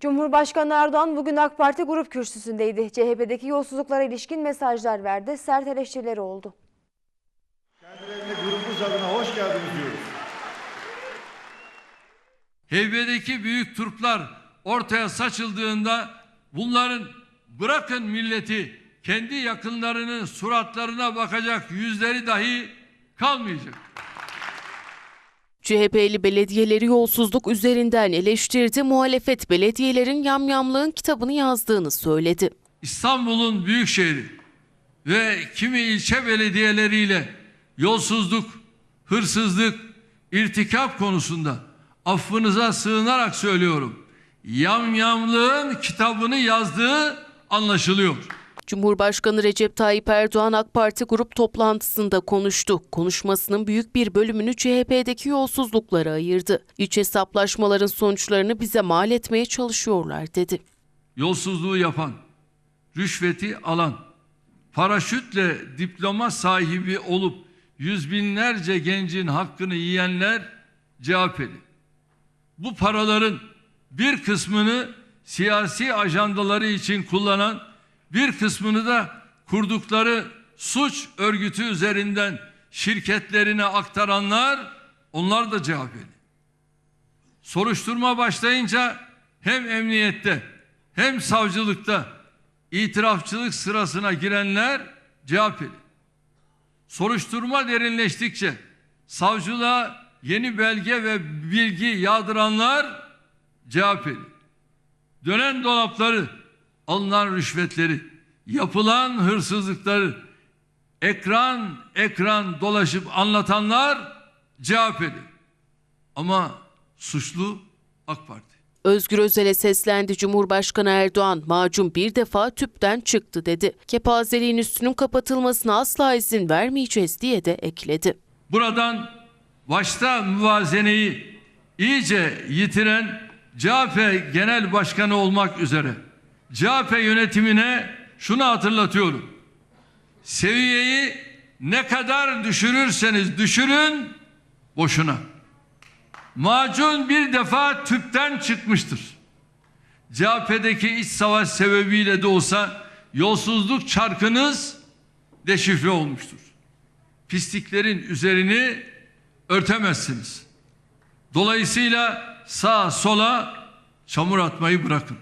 Cumhurbaşkanı Erdoğan bugün AK Parti grup kürsüsündeydi. CHP'deki yolsuzluklara ilişkin mesajlar verdi. Sert eleştirileri oldu. Kendilerine grubumuz adına hoş geldiniz diyoruz. Heybedeki büyük Türkler ortaya saçıldığında bunların bırakın milleti kendi yakınlarının suratlarına bakacak yüzleri dahi kalmayacak. CHP'li belediyeleri yolsuzluk üzerinden eleştirdi, muhalefet belediyelerin yamyamlığın kitabını yazdığını söyledi. İstanbul'un büyük şehri ve kimi ilçe belediyeleriyle yolsuzluk, hırsızlık, irtikap konusunda affınıza sığınarak söylüyorum. Yamyamlığın kitabını yazdığı anlaşılıyor. Cumhurbaşkanı Recep Tayyip Erdoğan AK Parti grup toplantısında konuştu. Konuşmasının büyük bir bölümünü CHP'deki yolsuzluklara ayırdı. İç hesaplaşmaların sonuçlarını bize mal etmeye çalışıyorlar dedi. Yolsuzluğu yapan, rüşveti alan, paraşütle diploma sahibi olup yüz binlerce gencin hakkını yiyenler CHP'li. Bu paraların bir kısmını siyasi ajandaları için kullanan, bir kısmını da kurdukları suç örgütü üzerinden şirketlerine aktaranlar, onlar da CHP'li. Soruşturma başlayınca hem emniyette hem savcılıkta itirafçılık sırasına girenler CHP'li. Soruşturma derinleştikçe savcılığa yeni belge ve bilgi yağdıranlar CHP'li. Dönen dolapları, alınan rüşvetleri, yapılan hırsızlıkları ekran ekran dolaşıp anlatanlar CHP'li. Ama suçlu AK Parti. Özgür Özel'e seslendi Cumhurbaşkanı Erdoğan. Macun bir defa tüpten çıktı dedi. Kepazeliğin üstünün kapatılmasına asla izin vermeyeceğiz diye de ekledi. Buradan başta müvazeneyi iyice yitiren CHP Genel Başkanı olmak üzere CHP yönetimine şunu hatırlatıyorum. Seviyeyi ne kadar düşürürseniz düşürün boşuna. Macun bir defa tüpten çıkmıştır. CHP'deki iç savaş sebebiyle de olsa yolsuzluk çarkınız deşifre olmuştur pisliklerin üzerini örtemezsiniz. Dolayısıyla sağa sola çamur atmayı bırakın.